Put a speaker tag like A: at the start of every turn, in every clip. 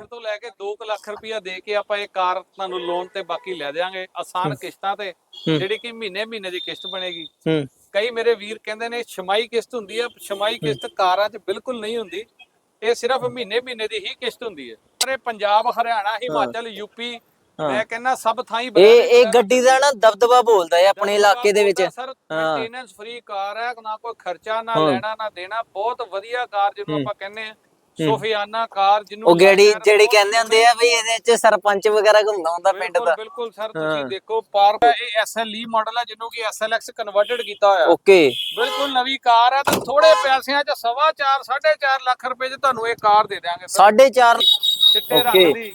A: ਲੱਖ ਤੋਂ ਲੈ ਕੇ 2 ਲੱਖ ਰੁਪਇਆ ਦੇ ਕੇ ਆਪਾਂ ਇਹ ਕਾਰ ਤੁਹਾਨੂੰ ਲੋਨ ਤੇ ਬਾਕੀ ਲੈ ਦੇਵਾਂਗੇ ਆਸਾਨ ਕਿਸ਼ਤਾਂ ਤੇ
B: ਹੂੰ।
A: ਜਿਹੜੀ ਕਿ ਮਹੀਨੇ ਮਹੀਨੇ ਦੀ ਕਿਸ਼ਤ ਬਣੇਗੀ।
B: ਹੂੰ।
A: ਕਈ ਮੇਰੇ ਵੀਰ ਕਹਿੰਦੇ ਨੇ ਛਮਾਈ ਕਿਸ਼ਤ ਹੁੰਦੀ ਆ ਛਮਾਈ ਕਿਸ਼ਤ ਕਾਰਾਂ 'ਚ ਬਿਲਕੁਲ ਨਹੀਂ ਹੁੰਦੀ। ਇਹ ਸਿਰਫ ਮਹੀਨੇ ਮਹੀਨੇ ਦੀ ਹੀ ਕਿਸ਼ਤ ਹੁੰਦੀ ਹੈ। ਪਰ ਇਹ ਪੰਜਾਬ ਹਰਿਆਣਾ ਹਿਮਾਚਲ ਯੂਪੀ ਮੈਂ ਕਹਿੰਦਾ ਸਭ ਥਾਂ ਹੀ
B: ਇਹ ਇਹ
A: ਸਰ।
B: ਗੱਡੀ ਦਾ ਨਾ ਦਬਦਬਾ ਬੋਲਦਾ ਹੈ ਆਪਣੇ ਇਲਾਕੇ ਦੇ ਵਿੱਚ।
A: ਸਰ
B: ਹਾਂ।
A: ਮੇਨਟੇਨੈਂਸ ਫ੍ਰੀ ਕਾਰ ਹੈ ਨਾ ਕੋਈ ਖਰਚਾ ਨਾ
B: ਹਾਂ।
A: ਲੈਣਾ ਨਾ ਦੇਣਾ। ਬਹੁਤ ਵਧੀਆ ਕਾਰ ਜਿਹਨੂੰ ਆਪਾਂ ਕਹਿੰਦੇ ਆ ਸੋਫੀਆਨਾ ਕਾਰ ਜਿਹਨੂੰ
B: ਉਹ
A: ਸ਼ਹਿਰ
B: ਜਿਹੜੀ ਕਹਿੰਦੇ ਹੁੰਦੇ ਆ ਵੀ ਇਹਦੇ ਚ ਸਰਪੰਚ ਵਗੈਰਾ ਘੁੰਮਦਾ ਹੁੰਦਾ ਪਿੰਡ ਦਾ।
A: ਬਿਲਕੁਲ ਸਰ। ਤੁਸੀਂ ਦੇਖੋ ਪਾਰ ਇਹ ਐਸਐਲਈ ਮਾਡਲ ਹੈ ਜਿਹਨੂੰ ਕਿ ਐਸਐਲਐਕਸ ਕਨਵਰਟਡ ਕੀਤਾ ਹੋਇਆ।
B: ਓਕੇ।
A: ਬਿਲਕੁਲ ਨਵੀਂ ਕਾਰ ਹੈ ਤੇ ਥੋੜੇ ਪੈਸਿਆਂ 'ਚ ਸਵਾ ਚਾਰ, ਸਾਢੇ 4.5 ਲੱਖ ਰੁਪਏ 'ਚ ਤੁਹਾਨੂੰ ਇਹ ਕਾਰ ਦੇ ਸਰ।
B: 4.5
A: ਚਿੱਟੇ
B: Okay.
A: ਰੰਗ ਦੀ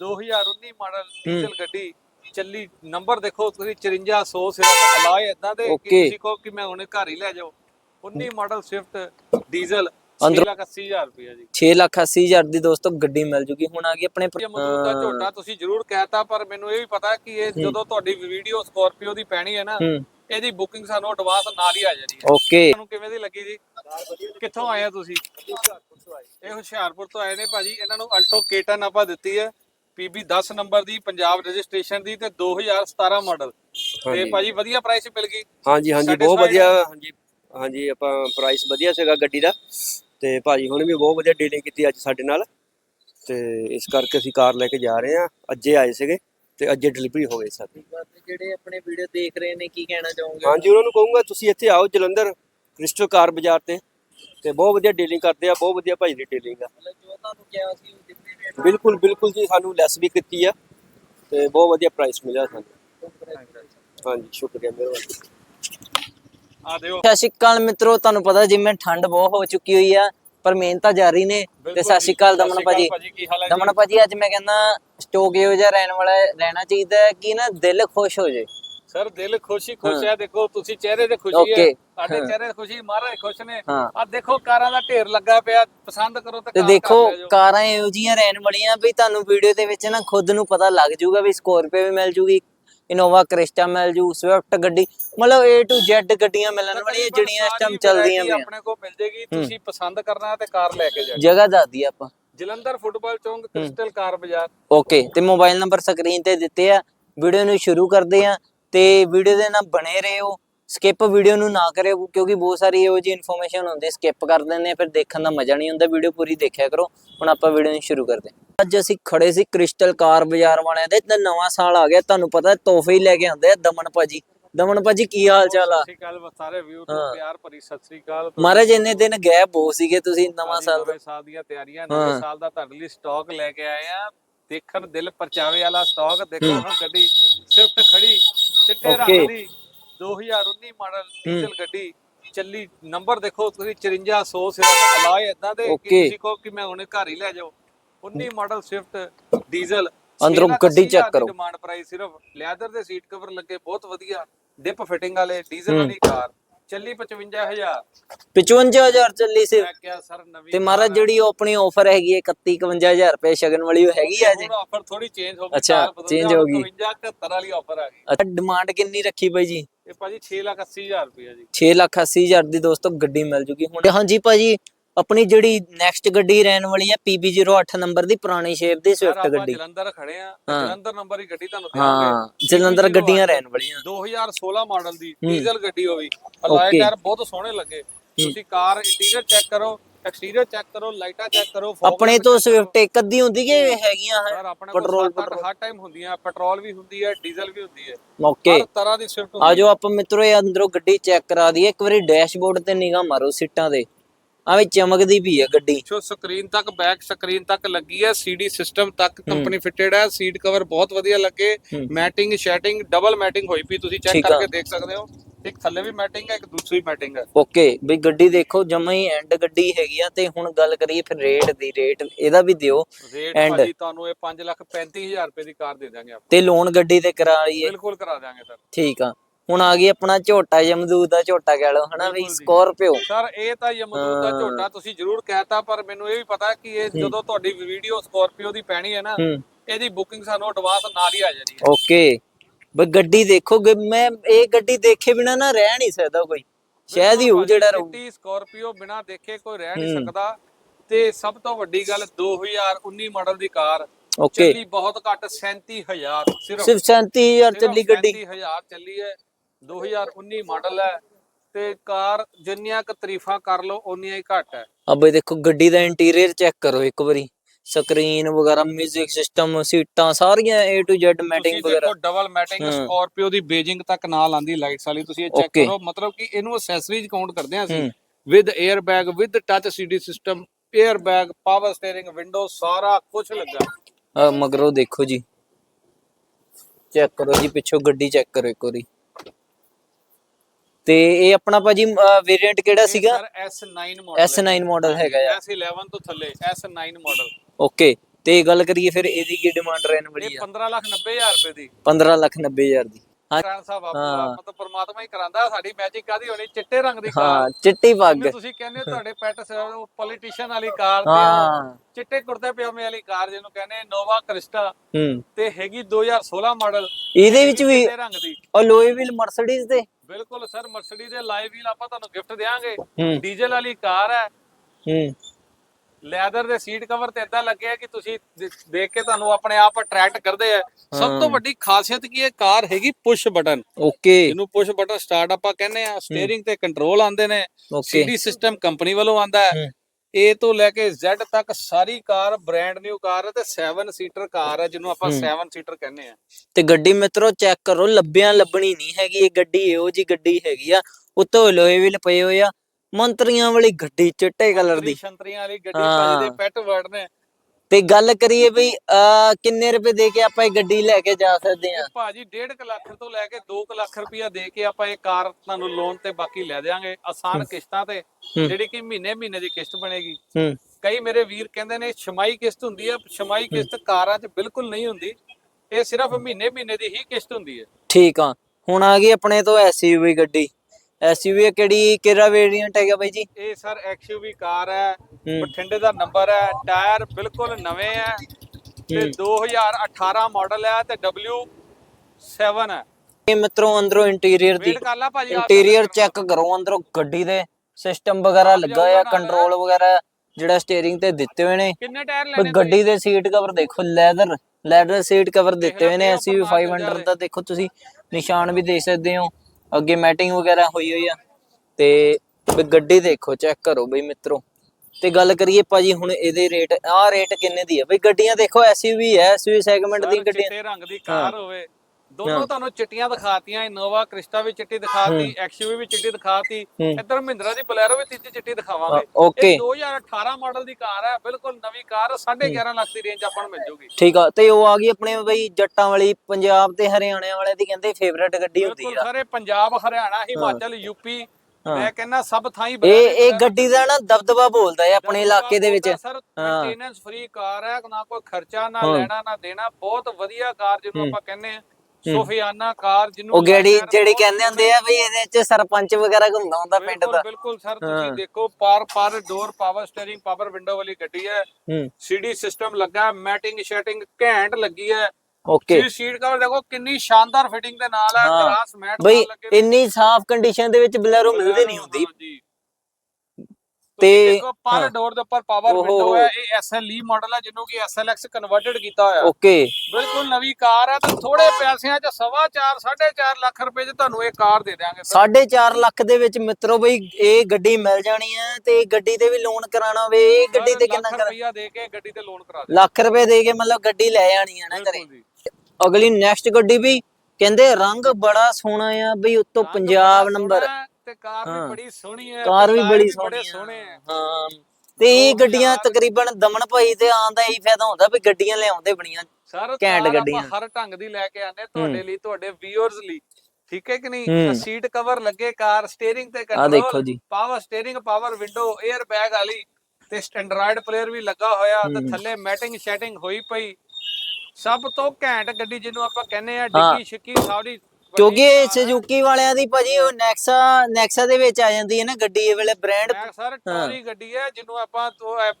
A: 2019 ਮਾਡਲ ਡੀਜ਼ਲ ਗੱਡੀ। ਚੱਲੀ ਨੰਬਰ ਦੇਖੋ ਤੁਸੀਂ 5400 ਸਿਰਫ ਅਲਾਏ ਇਦਾਂ ਦੇ ਕਿ. ਤੁਸੀਂ ਕਹੋ ਕਿ ਮੈਂ ਹੁਣੇ ਘਰ ਹੀ ਲੈ ਜਾਓ। 19 ਮਾਡਲ ਸਵਿਫਟ ਡੀਜ਼ਲ
B: ਅੰਦਰੋਂ-
A: 680000 ਰੁਪਏ ਜੀ।
B: 6 ਲੱਖ 80 ਹਜ਼ਾਰ ਦੀ ਦੋਸਤੋ ਗੱਡੀ ਮਿਲ ਜੂਗੀ। ਹੁਣ ਆ ਗਈ ਆਪਣੇ
A: ਇਹ ਮੌਜੂਦ ਦਾ ਝੋਟਾ ਤੁਸੀਂ ਜ਼ਰੂਰ ਕਹਿਤਾ ਪਰ ਮੈਨੂੰ ਇਹ ਵੀ ਪਤਾ ਕਿ ਇਹ ਜਦੋਂ ਤੁਹਾਡੀ ਵੀਡੀਓ ਸਕੋਰਪੀਓ ਦੀ ਪੈਣੀ ਹੈ ਨਾ
B: ਹੂੰ।
A: ਇਹਦੀ ਬੁਕਿੰਗ ਸਾਨੂੰ ਐਡਵਾਂਸ ਨਾਲ ਹੀ ਆ ਜਾਣੀ ਹੈ।
B: ਓਕੇ।
A: ਤੁਹਾਨੂੰ ਕਿਵੇਂ ਦੀ ਲੱਗੀ ਜੀ? ਕਿੱਥੋਂ ਆਏ ਆ ਤੁਸੀਂ? ਇਹ ਹੁਸ਼ਿਆਰਪੁਰ ਤੋਂ ਆਏ ਨੇ ਭਾਜੀ। ਇਹਨਾਂ ਨੂੰ ਅਲਟੋ ਕੇਟਨ ਆਪਾਂ ਦਿੱਤੀ ਹੈ। ਪੀਬੀ 10 ਨੰਬਰ ਦੀ ਪੰਜਾਬ ਰਜਿਸਟ੍ਰੇਸ਼ਨ ਦੀ ਤੇ 2017 ਮਾਡਲ ਤੇ
C: ਹਾਂਜੀ।
A: ਭਾਜੀ ਵਧੀਆ ਪ੍ਰਾਈਸ ਮਿਲ ਗਈ।
C: ਹਾਂਜੀ ਹਾਂਜੀ ਬਹੁਤ
A: Satisfied
C: ਵਧੀਆ ਹਾਂਜੀ। ਹਾਂਜੀ ਆਪਾਂ ਪ੍ਰਾਈਸ ਵਧੀਆ ਸੀਗਾ ਗੱਡੀ ਦਾ ਤੇ ਭਾਜੀ ਹੁਣ ਵੀ ਬਹੁਤ ਵਧੀਆ ਡੀਲਿੰਗ ਕੀਤੀ ਅੱਜ ਸਾਡੇ ਨਾਲ ਤੇ ਇਸ ਕਰਕੇ ਅਸੀਂ ਕਾਰ ਲੈ ਕੇ ਜਾ ਰਹੇ ਹਾਂ। ਅੱਜੇ ਆਏ ਸੀਗੇ ਤੇ ਅੱਜੇ ਡਿਲੀਵਰੀ ਹੋ ਗਈ ਸਾਡੀ।
B: ਜਿਹੜੇ ਆਪਣੇ ਵੀਡੀਓ ਦੇਖ ਰਹੇ ਨੇ ਕੀ ਕਹਿਣਾ ਚਾਹੋਗੇ?
C: ਹਾਂਜੀ ਉਹਨਾਂ ਨੂੰ ਕਹੂੰਗਾ ਤੁਸੀਂ ਇੱਥੇ ਆਓ ਜਲੰਧਰ ਕ੍ਰਿਸਟਲ ਕਾਰ ਬਾਜ਼ਾਰ ਤੇ ਤੇ ਬਹੁਤ ਵਧੀਆ ਡੀਲਿੰਗ ਕਰਦੇ ਆ ਬਹੁਤ ਵਧੀਆ ਭਾਜੀ ਦੀ ਡੀਲਿੰਗ ਆ। ਬਿਲਕੁਲ ਬਿਲਕੁਲ ਜੀ ਸਾਨੂੰ ਲੈਸ ਵੀ ਕੀਤੀ ਆ ਤੇ ਬਹੁਤ ਵਧੀਆ ਪ੍ਰਾਈਸ ਮਿਲਿਆ ਸਾਨੂੰ। ਹਾਂਜੀ ਸ਼ੁਕਰੀਆ ਮਿਹਰਬਾਨੀ।
A: ਆ ਦਿਓ
B: ਸਤਿ ਸ਼੍ਰੀ ਅਕਾਲ ਮਿੱਤਰੋ ਤੁਹਾਨੂੰ ਪਤਾ ਜਿਵੇਂ ਠੰਡ ਬਹੁਤ ਹੋ ਚੁੱਕੀ ਹੋਈ ਆ ਪਰ ਮਿਹਨਤਾਂ ਜਾਰੀ ਨੇ ਤੇ ਸਤਿ ਸ਼੍ਰੀ ਅਕਾਲ। ਦਮਨ ਭਾਜੀ? ਦਮਨ ਭਾਜੀ ਅੱਜ ਮੈਂ ਕਹਿੰਦਾ ਸਟੋਕ ਇਹੋ ਜਿਹਾ ਰਹਿਣ ਵਾਲਾ ਰਹਿਣਾ ਚਾਹੀਦਾ ਹੈ ਕਿ ਨਾ ਦਿਲ ਖੁਸ਼ ਹੋ ਜੇ
A: ਸਰ ਦਿਲ ਖੁਸ਼ੀ ਖੁਸ਼ ਹੈ ਦੇਖੋ ਤੁਸੀਂ ਚਿਹਰੇ ਤੇ ਖੁਸ਼ੀ ਹੈ. ਸਾਡੇ। ਚਿਹਰੇ ਤੇ ਖੁਸ਼ੀ ਮਹਾਰਾਜ ਖੁਸ਼ ਨੇ। ਆ ਦੇਖੋ ਕਾਰਾਂ ਦਾ ਢੇਰ ਲੱਗਾ ਪਿਆ ਪਸੰਦ ਕਰੋ ਤੇ
B: ਦੇਖੋ।
A: ਕਾਰਾਂ
B: ਇਹੋ ਜੀਆਂ ਰਹਿਣ ਵਾਲੀਆਂ ਵੀ ਤੁਹਾਨੂੰ ਵੀਡੀਓ ਦੇ ਵਿੱਚ ਨਾ ਖੁਦ ਨੂੰ ਪਤਾ ਲੱਗ ਜਾਊਗਾ ਵੀ ਸਕੋਰਪੀਓ ਵੀ ਮਿਲ ਜੂਗੀ ਇਨੋਵਾ ਕ੍ਰਿਸਟਾ ਮਿਲ ਜੂ ਸਵਿਫਟ ਗੱਡੀ ਮਤਲਬ A to Z ਗੱਡੀਆਂ ਮਿਲਣ ਵਾਲੀਆਂ ਜਿਹੜੀਆਂ ਇਸ ਟਾਈਮ ਚੱਲਦੀਆਂ ਪਈਆਂ।
A: ਆਪਣੇ ਕੋਲ ਮਿਲ ਜੇਗੀ ਤੁਸੀਂ ਪਸੰਦ ਕਰਨਾ ਤੇ ਕਾਰ ਲੈ ਕੇ ਜਾਓ
B: ਜਗ੍ਹਾ ਦੱਸਦੀ ਆਪਾਂ।
A: ਜਲੰਧਰ ਫੁੱਟਬਾਲ ਚੌਂਕ ਕ੍ਰਿਸਟਲ ਕਾਰ ਬਾਜ਼ਾਰ।
B: ਓਕੇ ਤੇ ਮੋਬਾਈਲ ਨੰਬਰ ਸਕਰੀਨ ਤੇ ਦਿੱਤੇ ਆ। ਵੀਡੀਓ ਨੂੰ ਸ਼ੁਰੂ ਕਰਦੇ ਆ ਤੇ ਵੀਡੀਓ ਦੇ ਨਾਲ ਬਣੇ ਰਹੋ। ਸਕਿਪ ਵੀਡੀਓ ਨੂੰ ਨਾ ਕਰਿਓ ਕਿਉਂਕਿ ਬਹੁਤ ਸਾਰੀ ਇਹੋ ਜਿਹੀ ਇਨਫੋਰਮੇਸ਼ਨ ਹੁੰਦੀ ਸਕਿਪ ਕਰ ਦਿੰਦੇ ਆ ਫਿਰ ਦੇਖਣ ਦਾ ਮਜ਼ਾ ਨਹੀਂ ਹੁੰਦਾ ਵੀਡੀਓ ਪੂਰੀ ਦੇਖਿਆ ਕਰੋ। ਹੁਣ ਆਪਾਂ ਵੀਡੀਓ ਨੂੰ ਸ਼ੁਰੂ ਕਰਦੇ ਅੱਜ ਅਸੀਂ ਖੜੇ ਸੀ ਕ੍ਰਿਸਟਲ ਕਾਰ ਬਾਜ਼ਾਰ ਵਾਲਿਆਂ ਦੇ ਤੇ ਨਵਾਂ ਸਾਲ ਆ ਗਿਆ ਤੁਹਾਨੂੰ ਪਤਾ ਤੋਹਫੇ ਹੀ ਲੈ ਕੇ ਆਉਂਦੇ ਆ ਦਮਨ ਭਾਜੀ। ਦਮਨ ਭਾਜੀ ਕੀ ਹਾਲ ਚਾਲ ਆ?
A: ਸਤਿ ਸ਼੍ਰੀ ਅਕਾਲ ਸਾਰੇ ਵੀਊ ਤੋਂ
B: ਹਾਂ।
A: ਪਿਆਰ ਭਰੀ ਸਤਿ ਸ਼੍ਰੀ ਅਕਾਲ।
B: ਮਹਾਰਾਜ ਇੰਨੇ ਦਿਨ ਗੈਪ ਹੋ ਸੀਗੇ ਤੁਸੀਂ ਨਵਾਂ ਸਾਲ
A: ਨਵੇਂ ਸਾਲ ਦੀਆਂ ਤਿਆਰੀਆਂ। ਨਵੇਂ ਸਾਲ ਦਾ ਤੁਹਾਡੇ ਲਈ ਸਟਾਕ ਲੈ ਕੇ ਆਏ ਆ। ਦੇਖਣ ਦਿਲ ਪਰਚਾਵੇ ਵਾਲਾ ਸਟਾਕ ਦੇਖੋ ਹੁਣ ਗੱਡੀ ਸਵਿਫਟ ਖੜੀ ਚਿੱਟੇ. ਰੰਗ ਦੀ 2019 ਮਾਡਲ ਡੀਜ਼ਲ ਗੱਡੀ ਚੱਲੀ। ਨੰਬਰ ਦੇਖੋ ਤੁਸੀਂ 5400 ਸਿਰਫ ਅਲਾਏ ਇਦਾਂ ਦੇ ਕਿ. ਤੁਸੀਂ ਕਹੋ ਕਿ ਮੈਂ ਹੁਣੇ ਘਰ ਹੀ ਲੈ ਜਾਓ। 19 ਮਾਡਲ ਸਵਿਫਟ ਡੀਜ਼ਲ।
B: ਅੰਦਰੋਂ ਗੱਡੀ check ਕਰੋ।
A: ਡਿਮਾਂਡ ਪ੍ਰਾਈਸ ਸਿਰਫ ਲੈਦਰ ਦੇ ਸੀਟ ਕਵਰ ਲੱਗੇ ਬਹੁਤ ਵਧੀਆ। ਡਿਪ ਫਿਟਿੰਗ ਵਾਲੇ ਡੀਜ਼ਲ ਵਾਲੀ ਕਾਰ। ਚੱਲੀ 55000
B: 55000 ਚੱਲੀ ਸੀ
A: ਸਰ
B: ਤੇ ਮਹਾਰਾਜ। ਜਿਹੜੀ ਆਪਣੀ ਆਫਰ ਹੈਗੀ ਹੈ 31 51000 ਰੁਪਏ ਸ਼ਗਨ ਵਾਲੀ ਉਹ ਹੈਗੀ ਆ ਜੀ
A: ਆਫਰ ਥੋੜੀ ਚੇਂਜ ਹੋ ਗਈ
B: ਅੱਛਾ,
A: ਗਿਆ,
B: ਹੋ ਗਈ।
A: 52 71 ਵਾਲੀ ਆਫਰ ਆ ਗਈ।
B: ਅੱਛਾ ਡਿਮਾਂਡ ਕਿੰਨੀ ਰੱਖੀ ਬਾਈ ਜੀ?
A: ਇਹ ਭਾਜੀ 6 ਲੱਖ 80 ਹਜ਼ਾਰ ਰੁਪਏ ਜੀ।
B: 6 ਲੱਖ 80 ਹਜ਼ਾਰ ਦੀ ਦੋਸਤੋ ਗੱਡੀ ਮਿਲ ਜੂਗੀ। ਹੁਣ ਹਾਂਜੀ ਭਾਜੀ ਆਪਣੀ ਜਿਹੜੀ ਨੈਕਸਟ ਗੱਡੀ ਰਹਿਣ ਵਾਲੀ ਹੈ PB08 ਨੰਬਰ ਦੀ ਪੁਰਾਣੀ ਸ਼ੇਪ ਦੀ ਸਵਿਫਟ ਗੱਡੀ।
A: ਜਲੰਧਰ ਖੜੇ ਆ। ਜਲੰਧਰ ਨੰਬਰ ਦੀ ਗੱਡੀ ਤੁਹਾਨੂੰ
B: ਹਾਂ ਜਲੰਧਰ
A: PB08
B: ਗੱਡੀਆਂ ਰਹਿਣ ਵਾਲੀਆਂ।
A: 2016 ਮਾਡਲ ਦੀ। ਡੀਜ਼ਲ ਗੱਡੀ ਬਹੁਤ ਸੋਹਣੇ ਲੱਗੇ। ਤੁਸੀਂ ਕਾਰ ਇੰਟੀਰੀਅਰ ਚੈੱਕ ਕਰੋ। ਐਕਸਟੀਰੀਅਰ ਚੈੱਕ ਕਰੋ ਲਾਈਟਾਂ ਚੈੱਕ ਕਰੋ
B: ਆਪਣੇ ਤੋਂ। ਸਵਿਫਟ ਇੱਕ ਅੱਧੀ ਹੁੰਦੀ ਕਿ ਹੈਗੀਆਂ ਪੈਟਰੋਲ
A: ਹਰ ਟਾਈਮ ਹੁੰਦੀਆਂ ਪੈਟਰੋਲ ਵੀ ਹੁੰਦੀ ਹੈ ਡੀਜ਼ਲ ਵੀ ਹੁੰਦੀ ਹੈ।
B: ਓਕੇ
A: ਹਰ ਤਰ੍ਹਾਂ ਦੀ ਸਵਿਫਟ
B: ਆ ਜਾਓ ਆਪਾਂ ਮਿੱਤਰੋ ਇਹ ਅੰਦਰੋਂ ਗੱਡੀ ਚੈੱਕ ਕਰਾ ਦਈਏ। ਇੱਕ ਵਾਰੀ ਡੈਸ਼ਬੋਰਡ ਤੇ ਨਿਗਾਹ ਮਾਰੋ ਸੀਟਾਂ ਦੇ। ਆ ਵੀ ਚਮਕਦੀ ਵੀ ਹੈ ਗੱਡੀ।
A: ਜੋ ਸਕਰੀਨ ਤੱਕ ਬੈਕ ਸਕਰੀਨ ਤੱਕ ਲੱਗੀ ਹੈ ਸੀਡੀ ਸਿਸਟਮ ਤੱਕ ਕੰਪਨੀ ਫਿਟਡ ਹੈ। ਸੀਟ ਕਵਰ ਬਹੁਤ ਵਧੀਆ ਲੱਗੇ। ਮੈਟਿੰਗ ਸ਼ੈਟਿੰਗ ਡਬਲ ਮੈਟਿੰਗ ਹੋਈ ਪਈ। ਤੁਸੀਂ ਚੈੱਕ। ਕਰਕੇ ਦੇਖ ਸਕਦੇ ਹੋ। ਇੱਕ ਥੱਲੇ ਵੀ ਮੈਟਿੰਗ ਹੈ ਇੱਕ ਦੂਸਰੀ ਮੈਟਿੰਗ ਹੈ।
B: ਓਕੇ ਵੀ ਗੱਡੀ ਦੇਖੋ ਜਮਾ ਹੀ ਐਂਡ ਗੱਡੀ ਹੈਗੀ ਆ ਤੇ ਹੁਣ ਗੱਲ ਕਰੀਏ ਫਿਰ ਰੇਟ ਦੀ ਰੇਟ ਇਹਦਾ ਵੀ ਦਿਓ।
A: ਰੇਟ
B: And-
A: ਭਾਜੀ ਤੁਹਾਨੂੰ ਇਹ 5 ਲੱਖ 35000 ਰੁਪਏ ਦੀ ਕਾਰ ਦੇ ਦਾਂਗੇ ਆਪਾਂ।
B: ਤੇ ਲੋਨ ਗੱਡੀ ਤੇ ਕਰਾ ਲਈਏ
A: ਬਿਲਕੁਲ ਕਰਾ ਦਾਂਗੇ ਸਰ।
B: ਠੀਕ ਆ। ਹੁਣ ਆ ਗਈ ਆਪਣਾ ਝੋਟਾ ਜਮਦੂਦ ਦਾ ਝੋਟਾ ਕਹਿ ਲਓ ਹਨਾ ਵੀ। ਸਕੋਰਪੀਓ
A: ਸਰ ਇਹ ਤਾਂ ਯਮਦੂਤ ਦਾ। ਝੋਟਾ ਤੁਸੀਂ ਜ਼ਰੂਰ ਕਹਿਤਾ ਪਰ ਮੈਨੂੰ ਇਹ ਵੀ ਪਤਾ ਕਿ ਇਹ ਜਦੋਂ ਤੁਹਾਡੀ ਵੀਡੀਓ ਸਕੋਰਪੀਓ ਦੀ ਪੈਣੀ ਹੈ ਨਾ ਇਹਦੀ ਬੁਕਿੰਗ ਸਾਨੂੰ ਐਡਵਾਂਸ ਨਾਲ ਹੀ ਆ ਜਾਣੀ ਹੈ।
B: ਓਕੇ। ਬਈ ਗੱਡੀ ਦੇਖੋ ਗ- ਮੈਂ ਇਹ ਗੱਡੀ ਦੇਖੇ ਬਿਨਾ ਨਾ ਰਹਿ ਨਹੀਂ ਸਕਦਾ ਕੋਈ। ਸ਼ਾਇਦ ਹੀ ਹੋਊ ਜਿਹੜਾ ਰਹੂ
A: ਸਿਟੀ ਸਕੋਰਪੀਓ ਬਿਨਾ ਦੇਖੇ ਕੋਈ ਰਹਿ ਨਹੀਂ
B: ਹੂੰ।
A: ਸਕਦਾ। ਤੇ ਸਭ ਤੋਂ ਵੱਡੀ ਗੱਲ 2019 ਮਾਡਲ ਦੀ ਕਾਰ
B: ਓਕੇ।
A: ਚੱਲੀ ਬਹੁਤ ਘੱਟ 37000 ਸਿਰਫ।
B: ਸਿਰਫ 37000 ਚੱਲੀ ਗੱਡੀ।
A: 37000 ਚੱਲੀ ਹੈ। 2019 ਮਾਡਲ ਹੈ। ਤੇ ਕਾਰ ਜਿੰਨੀਆਂ ਕੁ ਤਾਰੀਫਾਂ ਕਰ ਲਓ ਓਨੀਆਂ ਹੀ ਘੱਟ ਹੈ
B: ਬਈ ਦੇਖੋ ਗੱਡੀ ਦਾ ਇੰਟੀਰੀਅਰ ਚੈੱਕ ਕਰੋ ਇੱਕ ਵਾਰੀ। ਸਕਰੀਨ ਵਗੈਰਾ ਮਿਊਜ਼ਿਕ ਸਿਸਟਮ ਸੀਟਾਂ ਸਾਰੀਆਂ A to Z ਮੈਟਿੰਗ ਵਗੈਰਾ।
A: ਦੇਖੋ ਡਬਲ ਮੈਟਿੰਗ ਸਕੋਰਪੀਓ ਦੀ ਬੇਜਿੰਗ ਤੱਕ ਨਾਲ ਆਂਦੀ ਲਾਈਟਸ ਵਾਲੀ ਤੁਸੀਂ ਇਹ ਚੈੱਕ ਕਰੋ ਮਤਲਬ ਕਿ ਇਹਨੂੰ ਅਸੈਸਰੀਜ਼ ਕਾਊਂਟ ਕਰਦੇ ਹਾਂ ਅਸੀਂ। With air with touch CD system air power steering window ਸਾਰਾ ਕੁਝ ਲੱਗਾ।
B: ਮਗਰੋਂ ਦੇਖੋ ਜੀ। ਚੈੱਕ ਕਰੋ ਜੀ ਪਿੱਛੋਂ ਗੱਡੀ ਚੈੱਕ ਕਰੋ ਇੱਕ ਵਾਰੀ। ਤੇ ਇਹ ਆਪਣਾ ਭਾਜੀ ਵੇਰੀਐਂਟ ਕਿਹੜਾ ਸੀਗਾ?
A: S9 ਮਾਡਲ
B: S9 ਮਾਡਲ ਹੈਗਾ। ਆ।
A: S11 ਤੋਂ ਥੱਲੇ S9 ਮਾਡਲ
B: ਓਕੇ ਤੇ ਗੱਲ ਕਰੀਏ ਫਿਰ ਇਹਦੀ ਕੀ ਡਿਮਾਂਡ ਰਹਿਣ ਵਾਲੀ
A: ਇਹ
B: ਆ?
A: 15 ਲੱਖ 90 ਹਜ਼ਾਰ ਰੁਪਏ ਦੀ।
B: 15 ਲੱਖ 90 ਹਜ਼ਾਰ ਦੀ। ਹਾਂ।
A: ਕਰਾਂ ਸਾਹਿਬ ਆਪੂ
B: ਹਾਂ।
A: ਮਤਲਬ ਪਰਮਾਤਮਾ ਹੀ ਕਰਾਂਦਾ ਸਾਡੀ ਮੈਜਿਕ ਕਾਦੀ ਹੋਣੀ? ਚਿੱਟੇ ਰੰਗ ਦੀ ਕਾਰ।
B: ਹਾਂ ਚਿੱਟੀ ਪੱਗ।
A: ਜਿਹਨੂੰ ਤੁਸੀਂ ਕਹਿੰਦੇ ਹੋ ਤੁਹਾਡੇ ਪੈਟ ਉਹ ਪੋਲੀਟੀਸ਼ੀਅਨ ਵਾਲੀ ਕਾਰ ਤੇ ਉਹ
B: ਹਾਂ।
A: ਚਿੱਟੇ ਕੁੜਤੇ ਪਜਾਮੇ ਵਾਲੀ ਕਾਰ ਜਿਹਨੂੰ ਕਹਿੰਦੇ ਨੋਵਾ ਕ੍ਰਿਸਟਾ
B: ਹੂੰ।
A: ਤੇ ਹੈਗੀ 2016 ਮਾਡਲ
B: ਇਹਦੇ ਵਿੱਚ ਵੀ
A: ਚਿੱਟੇ ਰੰਗ ਦੀ।
B: ਅਲੋਏ ਵੀਲ ਮਰਸੀਡੀਜ਼ ਦੇ?
A: ਬਿਲਕੁਲ ਸਰ ਮਰਸੀਡੀ ਦੇ ਲਾਈਵ ਵੀਲ ਆਪਾਂ ਤੁਹਾਨੂੰ ਗਿਫਟ ਦੇਵਾਂਗੇ
B: ਹੂੰ।
A: ਡੀਜ਼ਲ ਵਾਲੀ ਕਾਰ ਹੈ।
B: ਹੂੰ।
A: ਲੈਦਰ ਦੇ ਸੀਟ ਕਵਰ ਤੇ ਇਦਾਂ ਲੱਗੇ ਆ ਕਿ ਤੁਸੀਂ ਦੇਖ ਕੇ ਤੁਹਾਨੂੰ ਆਪਣੇ ਆਪ ਅਟਰੈਕਟ ਕਰਦੇ ਆ। ਸਭ ਤੋਂ ਵੱਡੀ ਖਾਸੀਅਤ ਕੀ ਇਹ ਕਾਰ ਹੈਗੀ ਪੁਸ਼ ਬਟਨ
B: ਓਕੇ
A: ਇਹਨੂੰ ਪੁਸ਼ ਬਟਨ ਸਟਾਰਟ ਆਪਾਂ ਕਹਿੰਦੇ ਆ ਸਟੀਅਰਿੰਗ ਤੇ ਕੰਟਰੋਲ ਆਉਂਦੇ ਨੇ। ਸੀਡੀ ਸਿਸਟਮ ਕੰਪਨੀ ਵੱਲੋਂ ਆਂਦਾ ਹੈ। A ਤੋਂ ਲੈ ਕੇ Z ਤੱਕ ਸਾਰੀ ਕਾਰ ਬ੍ਰਾਂਡ ਨਿਊ ਕਾਰ ਹੈ ਤੇ 7 ਸੀਟਰ ਕਾਰ ਹੈ ਜਿਹਨੂੰ ਆਪਾਂ
B: ਹੂੰ।
A: 7 ਸੀਟਰ ਕਹਿੰਦੇ ਆ।
B: ਤੇ ਗੱਡੀ ਮਿੱਤਰੋ ਚੈੱਕ ਕਰੋ ਲੱਭਿਆਂ ਲੱਭਣੀ ਨਹੀਂ ਹੈਗੀ। ਇਹ ਗੱਡੀ ਇਹੋ ਜੀ ਗੱਡੀ ਹੈਗੀ ਆ। ਉੱਤੋਂ ਲੋਹੇ ਵੀ ਪਏ ਹੋਏ ਆ। ਮੰਤਰੀਆਂ ਵਾਲੀ ਗੱਡੀ ਚਿੱਟੇ ਕਲਰ ਦੀ।
A: ਸੰਤਰੀਆਂ ਵਾਲੀ ਗੱਡੀ
B: ਹਾਂ।
A: ਭਾਜੀ ਦੇ ਪੈਟ ਵਰਡ ਨੇ।
B: ਤੇ ਗੱਲ ਕਰੀਏ ਬਈ ਆ ਕਿੰਨੇ ਰੁਪਏ ਦੇ ਕੇ ਆਪਾਂ ਇਹ ਗੱਡੀ ਲੈ ਕੇ ਜਾ ਸਕਦੇ ਆ
A: ਭਾਜੀ 1.5 ਲੱਖ ਤੋਂ ਲੈ ਕੇ 2 ਲੱਖ ਰੁਪਇਆ ਦੇ ਕੇ ਆਪਾਂ ਇਹ ਕਾਰ ਤੁਹਾਨੂੰ ਲੋਨ ਤੇ ਬਾਕੀ ਲੈ ਦੇਵਾਂਗੇ ਆਸਾਨ ਕਿਸ਼ਤਾਂ ਤੇ
B: ਹੂੰ।
A: ਜਿਹੜੀ ਕਿ ਮਹੀਨੇ ਮਹੀਨੇ ਦੀ ਕਿਸ਼ਤ ਬਣੇਗੀ।
B: ਹੂੰ।
A: ਕਈ ਮੇਰੇ ਵੀਰ ਕਹਿੰਦੇ ਨੇ ਛਮਾਈ ਕਿਸ਼ਤ ਹੁੰਦੀ ਹੈ ਛਮਾਈ ਕਿਸ਼ਤ ਕਾਰਾਂ 'ਚ ਬਿਲਕੁਲ ਨਹੀਂ ਹੁੰਦੀ। ਇਹ ਸਿਰਫ ਮਹੀਨੇ ਮਹੀਨੇ ਦੀ ਹੀ ਕਿਸ਼ਤ ਹੁੰਦੀ ਹੈ।
B: ਠੀਕ ਆ। ਹੁਣ ਆ ਗਈ ਆਪਣੇ ਤੋਂ ਐਸਯੂਵੀ ਗੱਡੀ। ਐਸਯੂਵੀ ਕਿਹੜੀ ਕਿਹੜਾ ਵੇਰੀਐਂਟ ਹੈਗਾ ਬਾਈ ਜੀ
A: ਇਹ ਸਰ ਐਕਸਯੂਵੀ ਕਾਰ ਹੈ
B: ਹੂੰ।
A: ਬਠਿੰਡੇ ਦਾ ਨੰਬਰ ਹੈ ਟਾਇਰ ਬਿਲਕੁਲ ਨਵੇਂ ਹੈ ਤੇ
B: ਹੂੰ।
A: 2018 ਮਾਡਲ ਹੈ ਤੇ W7 ਹੈ
B: ਇਹ ਮਿੱਤਰੋ ਅੰਦਰੋਂ ਇੰਟੀਰੀਅਰ ਦੀ
A: ਵੇਟ ਕਰ ਲਾ ਭਾਜੀ ਆਹ
B: ਇੰਟੀਰੀਅਰ। ਚੈੱਕ ਕਰੋ ਅੰਦਰੋਂ ਗੱਡੀ ਦੇ ਸਿਸਟਮ ਵਗੈਰਾ ਲੱਗਾ ਆ ਕੰਟਰੋਲ ਵਗੈਰਾ ਜਿਹੜਾ ਸਟੀਅਰਿੰਗ ਤੇ ਦਿੱਤੇ ਹੋਏ ਨੇ
A: ਕਿੰਨੇ ਟਾਇਰ
B: ਪਰ
A: ਲੈਣੇ
B: ਗੱਡੀ ਦੇ ਸੀਟ ਕਵਰ ਦੇਖੋ ਲੈਦਰ ਲੈਦਰ ਸੀਟ ਕਵਰ ਦਿੱਤੇ ਹੋਏ ਨੇ ਐਸਯੂਵੀ
A: ਪਰਮਾਤਮਾ
B: 500 ਦਾ ਦੇਖੋ ਤੁਸੀਂ ਨਿਸ਼ਾਨ ਵੀ ਦੇਖ ਸਕਦੇ ਹੋ ਅੱਗੇ ਮੈਟਿੰਗ ਵਗੈਰਾ ਹੋਈ ਹੋਈ ਆ ਤੇ ਵੀ ਗੱਡੀ ਦੇਖੋ ਚੈੱਕ ਕਰੋ ਬਈ ਮਿੱਤਰੋ। ਤੇ ਗੱਲ ਕਰੀਏ ਭਾਜੀ ਹੁਣ ਇਹਦੇ ਰੇਟ ਆਹ ਰੇਟ ਕਿੰਨੇ ਦੀ ਹੈ ਬਈ ਗੱਡੀਆਂ ਦੇਖੋ ਐਸਯੂਵੀ ਹੈ ਐਸਯੂਵੀ ਸੈਗਮੈਂਟ ਦੀ ਗੱਡੀਆਂ।
A: ਚਿੱਟੇ ਰੰਗ ਦੀ ਕਾਰ ਹੋਵੇ ਦੋਨੋਂ ਤੁਹਾਨੂੰ ਚਿੱਟੀਆਂ ਦਿਖਾਤੀਆਂ ਇਨੋਵਾ ਕ੍ਰਿਸਟਾ ਵੀ ਚਿੱਟੀ ਦਿਖਾਤੀ ਐਕਸਯੂਵੀ ਵੀ ਚਿੱਟੀ ਦਿਖਾਤੀ। ਇੱਧਰ ਮਹਿੰਦਰਾ ਦੀ ਬਲੈਰੋ ਵੀ ਤੀਜੀ ਚਿੱਟੀ ਦਿਖਾਵਾਂਗੇ। ਇਹ 2018 ਮਾਡਲ ਦੀ ਕਾਰ ਹੈ ਬਿਲਕੁਲ ਨਵੀਂ ਕਾਰ 11.5 ਲੱਖ ਦੀ ਰੇਂਜ ਆਪਾਂ ਨੂੰ ਮਿਲ ਜੂਗੀ।
B: ਠੀਕ ਆ ਤੇ ਉਹ ਆ ਗਈ ਆਪਣੇ ਬਈ ਜੱਟਾਂ ਵਾਲੀ ਪੰਜਾਬ ਤੇ ਹਰਿਆਣੇ ਵਾਲੇ ਦੀ ਕਹਿੰਦੇ ਫੇਵਰੇਟ ਗੱਡੀ ਹੁੰਦੀ ਆ।
A: ਸਾਰੇ ਪੰਜਾਬ ਹਰਿਆਣਾ ਹਿਮਾਚਲ ਯੂਪੀ। ਮੈਂ ਕਹਿੰਦਾ ਸਭ ਥਾਂ ਹੀ
B: ਇਹ ਇਹ ਗੱਡੀ ਦਾ ਨਾ ਦਬਦਬਾ ਬੋਲਦਾ ਹੈ ਆਪਣੇ ਇਲਾਕੇ ਦੇ ਵਿੱਚ।
A: ਸਰ। ਮੇਨਟੇਨੈਂਸ ਫ੍ਰੀ ਕਾਰ ਹੈ ਨਾ ਕੋਈ ਖਰਚਾ ਨਾ। ਲੈਣਾ ਨਾ ਦੇਣਾ ਬਹੁਤ ਵਧੀਆ ਕਾਰ ਜਿਹਨੂੰ ਆਪਾਂ ਕਹਿੰਦੇ ਆ ਸੋਫੀਆਨਾ ਕਾਰ ਜਿਹਨੂੰ
B: ਉਹ
A: ਯਾਰ
B: ਜਿਹੜੀ ਕਹਿੰਦੇ ਹੁੰਦੇ ਆ ਬਈ ਇਹਦੇ ਚ ਸਰਪੰਚ ਵਗੈਰਾ ਘੁੰਮਦਾ ਹੁੰਦਾ ਪਿੰਡ ਦਾ
A: ਬਿਲਕੁਲ ਸਰ। ਤੁਸੀਂ ਦੇਖੋ ਪਾਰ ਪਾਰ door power steering power window ਵਾਲੀ ਗੱਡੀ ਹੈ ਸੀਡੀ ਸਿਸਟਮ ਲੱਗਾ ਮੈਟਿੰਗ ਸ਼ੈਟਿੰਗ ਘੈਂਟ ਲੱਗੀ ਹੈ
B: ਓਕੇ
A: ਤੁਸੀਂ ਸੀਟ ਕਵਰ ਦੇਖੋ ਕਿੰਨੀ ਸ਼ਾਨਦਾਰ ਫਿਟਿੰਗ ਦੇ ਨਾਲ ਹੈ। ਗਲਾਸ ਮੈਟ
B: ਬਈ। ਇੰਨੀ ਸਾਫ਼ ਕੰਡੀਸ਼ਨ ਦੇ ਵਿੱਚ ਬਲੈਰੋ ਮਿਲਦੇ ਨਹੀਂ ਹੁੰਦੀ। ਤੇ
A: ਦੇਖੋ ਪਰ। ਡੋਰ ਦੇ ਉੱਪਰ ਪਾਵਰ। ਵਿੰਡੋ ਹੈ ਇਹ SLE ਮਾਡਲ ਹੈ ਜਿਹਨੂੰ ਕਿ SLX ਕਨਵਰਟਡ ਕੀਤਾ ਹੋਇਆ।
B: ਓਕੇ।
A: ਬਿਲਕੁਲ ਨਵੀਂ ਕਾਰ ਹੈ ਤੇ ਥੋੜੇ ਪੈਸਿਆਂ 'ਚ ਸਵਾ ਚਾਰ, ਸਾਢੇ 4.5 ਲੱਖ ਰੁਪਏ 'ਚ ਤੁਹਾਨੂੰ ਇਹ ਕਾਰ ਦੇ ਸਰ।
B: 4.5 ਲੱਖ ਦੇ ਵਿੱਚ ਮਿੱਤਰੋ ਬਈ ਇਹ ਗੱਡੀ ਮਿਲ ਜਾਣੀ ਹੈ ਤੇ ਇਹ ਗੱਡੀ ਤੇ ਵੀ ਲੋਨ ਕਰਾਣਾ ਹੋਵੇ ਇਹ ਗੱਡੀ ਤੇ ਕਿੰਨਾ ਕਰ
A: ਰੁਪਇਆ ਦੇ ਕੇ ਗੱਡੀ ਤੇ ਲੋਨ ਕਰਾ ਦੇ
B: ਲੱਖ ਰੁਪਏ ਦੇ ਕੇ ਮਤਲਬ ਗੱਡੀ ਲੈ ਜਾਣੀ ਹੈ ਨਾ ਘਰੇ। ਅਗਲੀ ਨੈਕਸਟ ਗੱਡੀ ਵੀ ਕਹਿੰਦੇ ਰੰਗ ਬੜਾ ਸੋਹਣਾ ਆ ਬਈ ਉੱਤੋਂ ਪੰਜਾਬ ਨੰਬਰ
A: ਤੇ ਕਾਰ। ਵੀ ਬੜੀ ਸੋਹਣੀ ਹੈ
B: ਕਾਰ ਵੀ ਬੜੀ ਸੋਹਣੀ
A: ਹੈ
B: ਹਾਂ ਤੇ ਇਹ ਗੱਡੀਆਂ ਤਕਰੀਬਨ ਦਮਨ ਭਾਈ ਤੇ ਆਉਣ ਦਾ ਇਹੀ ਫਾਇਦਾ ਹੁੰਦਾ ਵੀ ਗੱਡੀਆਂ ਲਿਆਉਂਦੇ
A: ਸਰ ਕਾਰ ਆਪਾਂ
B: ਗੱਡੀਆਂ।
A: ਹਰ ਢੰਗ ਦੀ ਲੈ ਕੇ ਆਨੇ ਤੁਹਾਡੇ ਲਈ ਤੁਹਾਡੇ ਵੀਅਰਸ ਲਈ ਠੀਕ ਹੈ ਕਿ ਨਹੀਂ। ਸੀਟ ਕਵਰ ਲੱਗੇ ਕਾਰ ਸਟੀਅਰਿੰਗ ਤੇ
B: ਆ ਦੇਖੋ
A: ਕੰਟਰੋਲ
B: ਜੀ
A: power steering power window air bag ਵਾਲੀ ਤੇ ਐਂਡਰੋਇਡ ਪਲੇਅਰ ਵੀ ਲੱਗਾ ਹੋਇਆ ਤੇ। ਥੱਲੇ ਮੈਟਿੰਗ ਸੈਟਿੰਗ ਹੋਈ ਪਈ ਸਭ ਤੋਂ ਘੈਂਟ ਗੱਡੀ ਜਿਹਨੂੰ ਆਪਾਂ ਕਹਿੰਦੇ ਆ। ਡਿੱਗੀ ਛਿੱਕੀ ਸਾਰੀ
B: ਕਿਉਂਕਿ ਇਹ ਸੁਜ਼ੂਕੀ ਵਾਲਿਆਂ ਦੀ ਭਾਜੀ ਉਹ ਨੈਕਸਾ ਨੈਕਸਾ ਦੇ ਵਿੱਚ ਆ ਜਾਂਦੀ ਹੈ ਨਾ ਗੱਡੀ ਇਹ ਵੇਲੇ ਬ੍ਰਾਂਡ
A: ਸਰ ਟੋਰੀ ਗੱਡੀ ਹੈ ਜਿਹਨੂੰ ਆਪਾਂ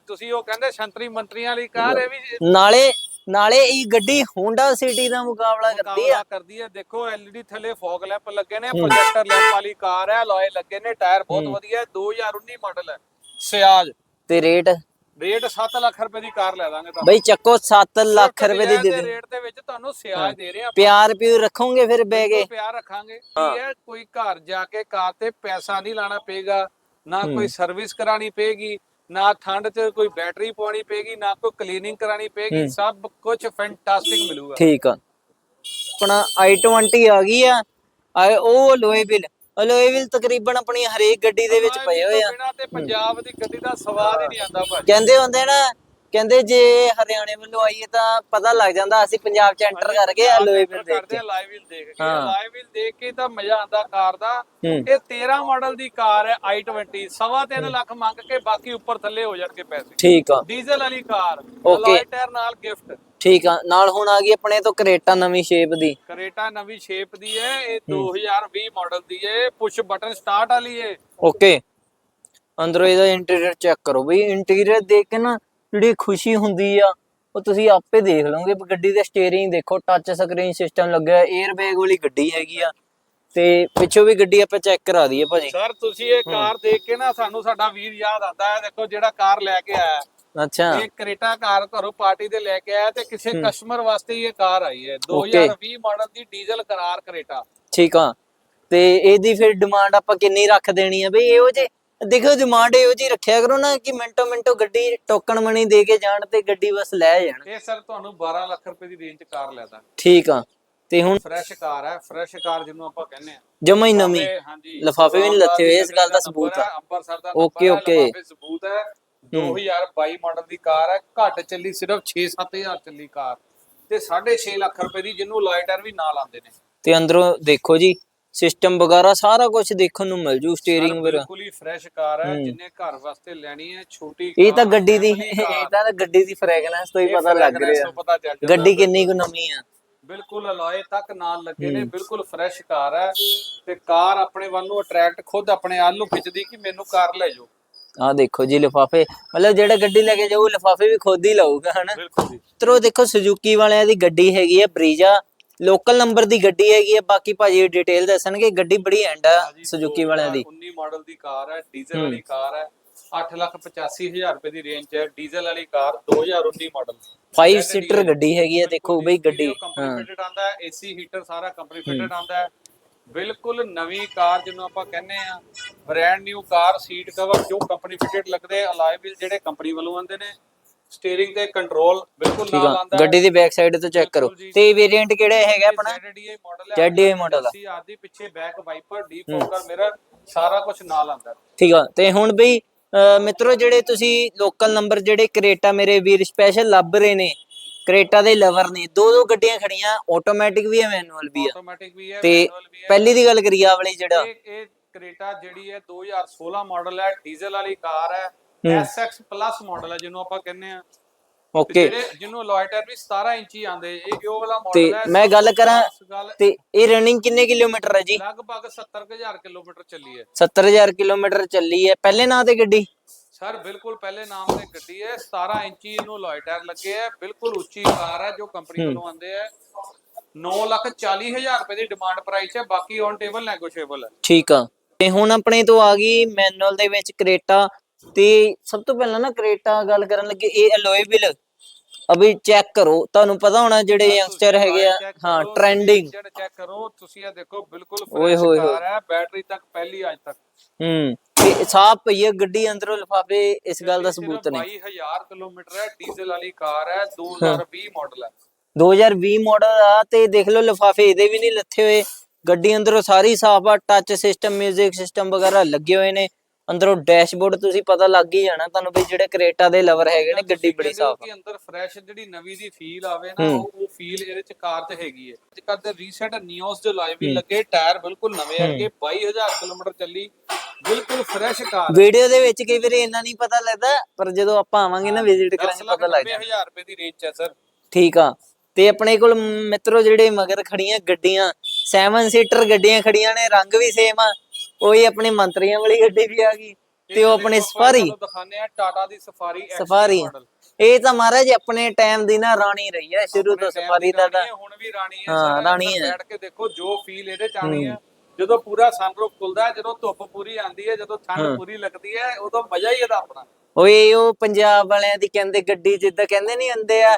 A: ਤੁਸੀਂ ਉਹ ਕਹਿੰਦੇ ਸੰਤਰੀ ਮੰਤਰੀਆਂ ਵਾਲੀ ਕਾਰ ਇਹ ਵੀ
B: ਨਾਲੇ ਨਾਲੇ ਇਹ ਗੱਡੀ ਹੋਂਡਾ ਸਿਟੀ ਦਾ ਮੁਕਾਬਲਾ ਕਰਦੀ ਆ।
A: ਕਰਦੀ ਹੈ। ਦੇਖੋ ਐਲਈਡੀ ਥੱਲੇ ਫੌਗ ਲੈਂਪ ਲੱਗੇ ਨੇ ਪ੍ਰੋਜੈਕਟਰ ਲੈਂਪ ਵਾਲੀ ਕਾਰ ਹੈ ਲੋਏ ਲੱਗੇ ਨੇ ਟਾਇਰ ਬਹੁਤ। ਵਧੀਆ ਹੈ 2019 ਮਾਡਲ ਹੈ। ਸਿਆਜ
B: ਤੇ ਰੇਟ?
A: ਰੇਟ 7 ਲੱਖ ਰੁਪਏ ਦੀ ਕਾਰ ਲੈ ਦਾਂਗੇ ਤੁਹਾਨੂੰ।
B: ਬਈ ਚੱਕੋ 7 ਲੱਖ ਰੁਪਏ ਦੀ ਦੇ ਦੇ
A: ਰੇਟ ਦੇ ਵਿੱਚ ਤੁਹਾਨੂੰ ਸਿਆਜ ਦੇ ਰਹੇ ਆ
B: ਪਿਆਰ ਪਿਉ ਰੱਖੋਗੇ ਫਿਰ ਬਹਿ ਕੇ।
A: ਪਿਆਰ ਰੱਖਾਂਗੇ। ਕੀ ਹੈ। ਕੋਈ ਘਰ ਜਾ ਕੇ ਕਾਰ ਤੇ ਪੈਸਾ ਨਹੀਂ ਲਾਣਾ ਪਏਗਾ ਨਾ ਕੋਈ ਸਰਵਿਸ ਕਰਾਣੀ ਪਏਗੀ ਨਾ ਠੰਡ 'ਚ ਕੋਈ ਬੈਟਰੀ ਪਾਉਣੀ ਪਏਗੀ ਨਾ ਕੋਈ ਕਲੀਨਿੰਗ ਕਰਾਣੀ ਪਏਗੀ ਸਭ ਕੁਝ ਫੈਂਟਾਸਟਿਕ ਮਿਲੂਗਾ।
B: ਠੀਕ ਆ। ਆਪਣਾ i20 ਆ ਗਈ ਆ। ਆ ਉਹ ਲੋਏ ਬਿਲ। ਲੋਏ ਬਿਲ ਤਕਰੀਬਨ ਆਪਣੀ ਹਰੇਕ ਗੱਡੀ ਦੇ ਵਿੱਚ ਪਏ ਹੋਏ ਆ।
A: ਬਿਨਾਂ ਤੇ ਪੰਜਾਬ ਦੀ ਗੱਡੀ ਦਾ ਸਵਾਦ ਹੀ ਨਹੀਂ ਆਂਦਾ ਭਾਜੀ।
B: ਕਹਿੰਦੇ ਹੁੰਦੇ ਨਾ ਕਹਿੰਦੇ ਜੇ ਹਰਿਆਣੇ ਵੱਲੋਂ ਆਈਏ ਤਾਂ ਪਤਾ ਲੱਗ ਜਾਂਦਾ ਅਸੀਂ ਪੰਜਾਬ ਚ ਐਂਟਰ ਕਰ ਗਏ ਆ ਲੋਏ ਬਿਲ ਦੇਖ ਕੇ।
A: ਲਾਈਵ ਵੀਲ ਦੇਖ ਕੇ। ਲਾਈਵ ਵੀਲ ਦੇਖ ਕੇ ਤਾਂ ਮਜ਼ਾ ਆਂਦਾ ਕਾਰ ਦਾ। ਇਹ 13 ਮਾਡਲ ਦੀ ਕਾਰ ਹੈ i20 ਸਵਾ ਤਿੰਨ ਲੱਖ ਮੰਗ ਕੇ ਬਾਕੀ ਉੱਪਰ ਥੱਲੇ ਹੋ ਜਾਣਗੇ ਪੈਸੇ।
B: ਠੀਕ ਆ।
A: ਡੀਜ਼ਲ ਵਾਲੀ ਕਾਰ. ਅਲੋਏ ਟਾਇਰ ਨਾਲ ਗਿਫਟ
B: ਠੀਕ ਆ ਨਾਲ ਹੁਣ ਆ ਗਈ ਆਪਣੇ ਤੋਂ ਕਰੇਟਾ ਨਵੀਂ ਸ਼ੇਪ ਦੀ।
A: ਕਰੇਟਾ ਨਵੀਂ ਸ਼ੇਪ ਦੀ ਹੈ। ਇਹ 2020 ਮਾਡਲ ਦੀ ਹੈ ਪੁਸ਼ ਬਟਨ ਸਟਾਰਟ ਵਾਲੀ ਹੈ
B: ਓਕੇ। ਅੰਦਰੋਂ ਇਹਦਾ ਇੰਟੀਰੀਅਰ ਚੈੱਕ ਕਰੋ ਬਈ ਇੰਟੀਰੀਅਰ ਦੇਖ ਕੇ ਨਾ ਜਿਹੜੀ ਖੁਸ਼ੀ ਹੁੰਦੀ ਆ ਉਹ ਤੁਸੀਂ ਆਪੇ ਦੇਖ ਲਓਗੇ। ਗੱਡੀ ਦੇ ਸਟੀਅਰਿੰਗ ਦੇਖੋ ਟੱਚ ਸਕਰੀਨ ਸਿਸਟਮ ਲੱਗਿਆ 에ਅਰ ਬੈਗ ਵਾਲੀ ਗੱਡੀ ਹੈਗੀ ਆ। ਤੇ ਪਿੱਛੋਂ ਵੀ ਗੱਡੀ ਆਪਾਂ ਚੈੱਕ ਕਰਾ ਦਈਏ ਭਾਜੀ।
A: ਸਰ ਤੁਸੀਂ ਇਹ ਕਾਰ ਦੇਖ ਕੇ ਨਾ ਸਾਨੂੰ ਸਾਡਾ ਵੀਰ ਯਾਦ ਆਉਂਦਾ ਹੈ। ਦੇਖੋ ਜਿਹੜਾ ਕਾਰ ਲੈ ਕੇ ਆਇਆ।
B: ਅੱਛਾ।
A: ਇਹ ਕਰੇਟਾ ਕਾਰ ਘਰੋਂ ਪਾਰਟੀ ਤੇ ਲੈ ਕੇ ਆਇਆ ਤੇ ਕਿਸੇ ਕਸਟਮਰ ਵਾਸਤੇ ਇਹ ਕਾਰ ਆਈ ਹੈ। 2020 ਮਾਡਲ ਦੀ ਡੀਜ਼ਲ ਕਰਾਰ ਕਰੇਟਾ
B: ਠੀਕ ਆ। ਤੇ ਇਹਦੀ ਫਿਰ ਡਿਮਾਂਡ ਆਪਾਂ ਕਿੰਨੀ ਰੱਖ ਦੇਣੀ ਆ? ਬਈ ਇਹੋ ਜੇ ਦੇਖੋ ਡਿਮਾਂਡ ਇਹੋ ਜੀ ਰੱਖਿਆ ਕਰੋ ਨਾ ਕਿ ਮਿੰਟੋ ਮਿੰਟੋ ਗੱਡੀ ਟੋਕਨ ਮਣੀ ਦੇ ਕੇ ਜਾਣ ਤੇ ਗੱਡੀ ਬਸ ਲੈ ਜਾਣ।
A: ਇਹ ਸਰ ਤੁਹਾਨੂੰ 12 ਲੱਖ ਰੁਪਏ ਦੀ ਰੇਂਜ ਚ ਕਾਰ ਲੈ ਦਾਂ
B: ਠੀਕ ਆ। ਤੇ ਹੁਣ
A: ਫਰੈਸ਼ ਕਾਰ ਹੈ। ਫਰੈਸ਼ ਕਾਰ ਜਿਹਨੂੰ ਆਪਾਂ ਕਹਿੰਦੇ ਆ।
B: ਜਮਾ ਹੀ ਨਵੀਂ। ਲਿਫਾਫੇ ਵੀ ਨਹੀਂ ਲੱਥੇ ਹੋਏ, ਇਸ ਗੱਲ ਦਾ ਸਬੂਤ ਆ।
A: ਅੰਬਰਸਰ ਦਾ
B: okay।
A: ਲਿਫਾਫੇ ਸਬੂਤ ਹੈ। 2022 ਮਾਡਲ ਦੀ ਕਾਰ ਹੈ ਘੱਟ ਚੱਲੀ ਸਿਰਫ 6-7000 ਚੱਲੀ ਕਾਰ। ਤੇ 6.5 ਲੱਖ ਰੁਪਏ ਦੀ ਜਿਹਨੂੰ ਲਾਈਟਰ ਵੀ ਨਾਲ ਆਉਂਦੇ ਨੇ।
B: ਤੇ ਅੰਦਰੋਂ ਦੇਖੋ ਜੀ ਸਿਸਟਮ ਵਗੈਰਾ ਸਾਰਾ ਕੁਝ ਦੇਖਣ ਨੂੰ ਮਿਲ ਜੂ ਸਟੀਅਰਿੰਗ ਵਗੈਰਾ।
A: ਬਿਲਕੁਲ ਹੀ ਫਰੈਸ਼ ਕਾਰ ਹੈ ਜਿੰਨੇ ਘਰ ਵਾਸਤੇ ਲੈਣੀ ਹੈ ਛੋਟੀ
B: ਇਹ ਤਾਂ ਗੱਡੀ ਦੀ। ਇਹ ਤਾਂ ਗੱਡੀ ਦੀ ਫ੍ਰੈਗਨੈਂਸ ਤੋਂ ਹੀ ਪਤਾ ਲੱਗ ਰਿਹਾ। ਗੱਡੀ ਕਿੰਨੀ ਕੁ ਨਵੀਂ ਆ।
A: ਬਿਲਕੁਲ ਅਲੋਏ ਤੱਕ ਨਾਲ ਲੱਗੇ ਨੇ ਬਿਲਕੁਲ ਫਰੈਸ਼ ਕਾਰ ਹੈ। ਤੇ ਕਾਰ ਆਪਣੇ ਵੱਲ ਨੂੰ ਅਟਰੈਕਟ ਖੁਦ ਆਪਣੇ ਆਲ ਨੂੰ ਖਿੱਚਦੀ ਕਿ ਮੈਨੂੰ ਕਾਰ ਲੈ ਜਾਓ।
B: ਆ ਦੇਖੋ ਜੀ ਲਿਫਾਫੇ ਮਤਲਬ ਜਿਹੜਾ ਗੱਡੀ ਲੈ ਕੇ ਜਾਊ ਲਿਫਾਫੇ ਵੀ ਖੁਦ ਹੀ ਲਊਗਾ ਹਨਾ?
A: ਬਿਲਕੁਲ ਜੀ।
B: ਤਰੋ ਦੇਖੋ ਸੁਜ਼ੂਕੀ ਵਾਲਿਆਂ ਦੀ ਗੱਡੀ ਹੈਗੀ ਹੈ ਬਰੀਜਾ ਲੋਕਲ ਨੰਬਰ ਦੀ ਗੱਡੀ ਹੈਗੀ ਹੈ ਬਾਕੀ ਭਾਜੀ ਡਿਟੇਲ ਦੱਸਣਗੇ ਗੱਡੀ ਬੜੀ ਐਂਡ ਆ ਸੁਜ਼ੂਕੀ ਵਾਲਿਆਂ ਦੀ।
A: 19 ਮਾਡਲ ਦੀ ਕਾਰ ਹੈ ਡੀਜ਼ਲ ਵਾਲੀ ਕਾਰ ਹੈ 885000 ਰੁਪਏ ਦੀ ਰੇਂਜ ਹੈ ਡੀਜ਼ਲ ਵਾਲੀ ਕਾਰ 2019 ਮਾਡਲ
B: 5 ਸੀਟਰ ਗੱਡੀ ਹੈਗੀ ਹੈ ਦੇਖੋ ਬਈ ਗੱਡੀ
A: ਕੰਪਨੀ ਫਿਟਡ ਆਂਦਾ ਹੈ ਏਸੀ ਹੀਟਰ ਸਾਰਾ ਕੰਪਨੀ ਫਿਟਡ ਆਂਦਾ ਹੈ। ਬਿਲਕੁਲ ਨਵੀਂ ਕਾਰ ਜਿਹਨੂੰ ਆਪਾਂ ਕਹਿੰਦੇ ਆ brand new car seat cover ਜੋ ਕੰਪਨੀ ਫਿਟਡ ਲੱਗਦੇ ਅਲਾਈ ਵੀਲ ਜਿਹੜੇ ਕੰਪਨੀ ਵੱਲੋਂ ਆਉਂਦੇ ਨੇ ਸਟੀਅਰਿੰਗ ਤੇ ਕੰਟਰੋਲ ਬਿਲਕੁਲ ਨਾਲ ਆਂਦਾ ਹੈ।
B: ਗੱਡੀ ਦੀ ਬੈਕ ਸਾਈਡ ਤੋਂ ਚੈੱਕ ਕਰੋ। ਤੇ ਵੇਰੀਐਂਟ ਕਿਹੜਾ ਹੈਗਾ ਆਪਣਾ?
A: ZDI ਮਾਡਲ ਹੈ
B: ZDI।
A: ਅਸੀਂ ਆਦੀ ਪਿੱਛੇ back wiper defogger mirror ਸਾਰਾ ਕੁਝ ਨਾਲ ਆਂਦਾ ਹੈ।
B: ਠੀਕ ਆ। ਤੇ ਹੁਣ ਬਈ ਮਿੱਤਰੋ ਜਿਹੜੇ ਤੁਸੀਂ ਲੋਕਲ ਨੰਬਰ ਜਿਹੜੇ ਕਰੇਟਾ ਮੇਰੇ ਵੀਰ ਸਪੈਸ਼ਲ ਲੱਭ ਰਹੇ ਨੇ ਕਰੇਟਾ ਦੇ ਲਵਰ ਨੇ ਦੋ ਦੋ ਗੱਡੀਆਂ ਖੜੀਆਂ ਆਟੋਮੈਟਿਕ ਵੀ ਹੈ ਮੈਨੂਅਲ ਵੀ ਆ।
A: ਆਟੋਮੈਟਿਕ ਵੀ ਹੈ
B: ਤੇ
A: ਹੈ।
B: ਪਹਿਲੀ ਦੀ ਗੱਲ ਕਰੀਏ ਆ ਵਾਲੀ ਜਿਹੜਾ।
A: ਇਹ ਕਰੇਟਾ ਜਿਹੜੀ ਹੈ 2016 ਮਾਡਲ ਹੈ ਡੀਜ਼ਲ ਵਾਲੀ ਕਾਰ ਹੈ SX ਪਲੱਸ ਮਾਡਲ ਹੈ ਜਿਹਨੂੰ ਆਪਾਂ ਕਹਿੰਦੇ ਆ
B: ਓਕੇ।
A: ਜਿਹਨੂੰ ਲੋਇਟਰ ਵੀ 17 ਇੰਚੀ ਆਂਦੇ ਇਹ ਉਹ ਵਾਲਾ ਮਾਡਲ ਹੈ
B: ਮੈਂ ਗੱਲ ਕਰਾਂ ਤੇ ਇਹ ਰਨਿੰਗ ਕਿੰਨੇ ਕਿਲੋਮੀਟਰ ਹੈ ਜੀ?
A: ਲਗਭਗ 70000 ਕਿਲੋਮੀਟਰ ਚੱਲੀ ਹੈ।
B: 70000 ਕਿਲੋਮੀਟਰ ਚੱਲੀ ਹੈ। ਪਹਿਲੇ ਨਾਂ ਤੇ ਗੱਡੀ?
A: ਸਰ ਬਿਲਕੁਲ ਪਹਿਲੇ ਨਾਮ ਤੇ ਗੱਡੀ ਹੈ। 17 ਇੰਚੀ ਇਹਨੂੰ ਲੋਇਟਰ ਲੱਗੇ ਹੈ। ਬਿਲਕੁਲ ਉੱਚੀ ਕਾਰ ਹੈ ਜੋ ਕੰਪਨੀ ਵੱਲੋਂ ਆਂਦੇ ਹੈ। 9 ਲੱਖ 40 ਹਜ਼ਾਰ ਰੁਪਏ ਦੀ ਡਿਮਾਂਡ ਪ੍ਰਾਈਸ ਹੈ। ਬਾਕੀ ਔਨ ਟੇਬਲ ਨੈਗੋਸ਼ੀਏਬਲ ਹੈ।
B: ਠੀਕ ਆ। ਤੇ ਹੁਣ ਆਪਣੇ ਤੋਂ ਆ ਗਈ ਮੈਨੂਅਲ ਦੇ ਵਿੱਚ ਕਰੇਟਾ ਤੇ ਸਭ ਤੋਂ ਪਹਿਲਾਂ ਨਾ ਕਰੇਟਾ ਗੱਲ ਕਰਨ ਲੱਗੇ ਇਹ ਅਲੋਏ ਬਿਲ ਅਭੀ ਚੈੱਕ ਕਰੋ ਤੁਹਾਨੂੰ ਪਤਾ ਹੋਣਾ ਜਿਹੜੇ ਯੰਗਸਟਰ ਹੈਗੇ ਆ। ਹਾਂ ਟ੍ਰੈਂਡਿੰਗ
A: ਜਿਹੜਾ ਚੈੱਕ ਕਰੋ ਤੁਸੀਂ ਇਹ ਦੇਖੋ ਬਿਲਕੁਲ
B: ਓਏ
A: ਫਰੈਸ਼
B: ਹੋਏ
A: ਕਾਰ ਹੈ ਬੈਟਰੀ ਤੱਕ ਪਹਿਲੀ ਅੱਜ ਤੱਕ।
B: ਹੂੰ ਤੇ ਸਾਫ਼ ਪਈ ਹੈ ਗੱਡੀ ਅੰਦਰੋਂ ਲਿਫਾਫੇ ਇਸ ਗੱਲ ਦਾ ਸਬੂਤ ਨੇ
A: 22000 ਕਿਲੋਮੀਟਰ ਹੈ ਡੀਜ਼ਲ ਵਾਲੀ ਕਾਰ ਹੈ 2020 ਮਾਡਲ ਹੈ।
B: 2020 ਮਾਡਲ ਆ ਤੇ ਦੇਖ ਲਓ ਲਿਫਾਫੇ ਇਹਦੇ ਵੀ ਨਹੀਂ ਲੱਥੇ ਹੋਏ। ਗੱਡੀ ਅੰਦਰੋਂ ਸਾਰੀ ਸਾਫ਼ ਆ ਟੱਚ ਸਿਸਟਮ 뮤직 ਸਿਸਟਮ ਵਗੈਰਾ ਲੱਗੇ ਹੋਏ ਨੇ। ਅੰਦਰੋਂ ਡੈਸ਼ਬੋਰਡ ਤੁਸੀਂ ਪਤਾ ਲੱਗ ਹੀ ਜਾਣਾ ਤੁਹਾਨੂੰ ਵੀ ਜਿਹੜੇ ਕਰੇਟਾ ਦੇ ਲਵਰ ਹੈਗੇ ਨੇ ਗੱਡੀ ਬੜੀ ਸਾਫ਼ ਆ।
A: ਕਿ ਅੰਦਰ ਫਰੈਸ਼ ਜਿਹੜੀ ਨਵੀਂ ਦੀ ਫੀਲ ਆਵੇ ਨਾ ਉਹ ਉਹ ਫੀਲ ਇਹਦੇ ਚ ਕਾਰ ਤੇ ਹੈਗੀ ਹੈ। ਅੱਜ ਕੱਲ੍ਹ ਦੇ ਰੀਸੈਂਟ ਨਿਓਸ ਜੋ ਲਾਈਵ ਵੀ ਲੱਗੇ ਟਾਇਰ ਬਿਲਕੁਲ ਨਵੇਂ ਹੈਗੇ 22000 ਕਿਲੋਮੀਟਰ ਚੱਲੀ ਬਿਲਕੁਲ ਫਰੈਸ਼ ਕਾਰ
B: ਵੀਡੀਓ ਦੇ ਵਿੱਚ ਕਈ ਵਾਰੀ ਇੰਨਾ ਨਹੀਂ ਪਤਾ ਲੱਗਦਾ ਪਰ ਜਦੋਂ ਆਪਾਂ ਆਵਾਂਗੇ ਨਾ ਵਿਜ਼ਿਟ ਕਰਾਂਗੇ ਪਤਾ ਲੱਗ ਜਾਣਾ
A: 90000 ਰੁਪਏ ਦੀ ਰੇਂਜ ਹੈ ਸਰ
B: ਠੀਕ ਆ। ਤੇ ਆਪਣੇ ਕੋਲ ਮਿੱਤਰੋ ਜਿਹੜੇ ਮਗਰ ਖੜੀਆਂ ਗੱਡੀਆਂ 7 ਸੀਟਰ ਗੱਡੀਆਂ ਖੜੀਆਂ ਨੇ ਰੰਗ ਵੀ ਸੇਮ ਆ। ਉਹੀ ਆਪਣੇ ਮੰਤਰੀਆਂ ਵਾਲੀ ਗੱਡੀ ਵੀ ਆ ਗਈ ਤੇ ਉਹ ਆਪਣੇ ਸਫਾਰੀ
A: ਦਿਖਾਣੇ ਆ ਟਾਟਾ ਦੀ ਸਫਾਰੀ
B: ਸਫਾਰੀ। ਇਹ ਤਾਂ ਮਹਾਰਾਜ ਆਪਣੇ ਟਾਈਮ ਦੀ ਨਾ ਰਾਣੀ ਰਹੀ ਹੈ ਸ਼ੁਰੂ ਤੋਂ ਸਫਾਰੀ
A: ਦੀ
B: ਤਾਂ।
A: ਹੁਣ ਵੀ ਰਾਣੀ ਹੈ।
B: ਹਾਂ, ਰਾਣੀ ਹੈ।
A: ਬੈਠ ਕੇ ਦੇਖੋ ਜੋ ਫੀਲ ਇਹਦੇ ਚ ਆਣੀ ਹੈ। ਜਦੋਂ ਪੂਰਾ ਸਨਰੂਫ ਖੁੱਲਦਾ ਹੈ ਜਦੋਂ ਧੁੱਪ ਪੂਰੀ ਆਂਦੀ ਹੈ ਜਦੋਂ ਠੰਡ ਪੂਰੀ ਲੱਗਦੀ ਹੈ ਉਦੋਂ ਮਜ਼ਾ ਹੀ ਇਹਦਾ ਆਪਣਾ।
B: ਓਏ ਉਹ ਪੰਜਾਬ ਵਾਲਿਆਂ ਦੀ ਕਹਿੰਦੇ ਗੱਡੀ ਜਿੱਦਾਂ ਕਹਿੰਦੇ ਨਹੀਂ ਹੁੰਦੇ ਆ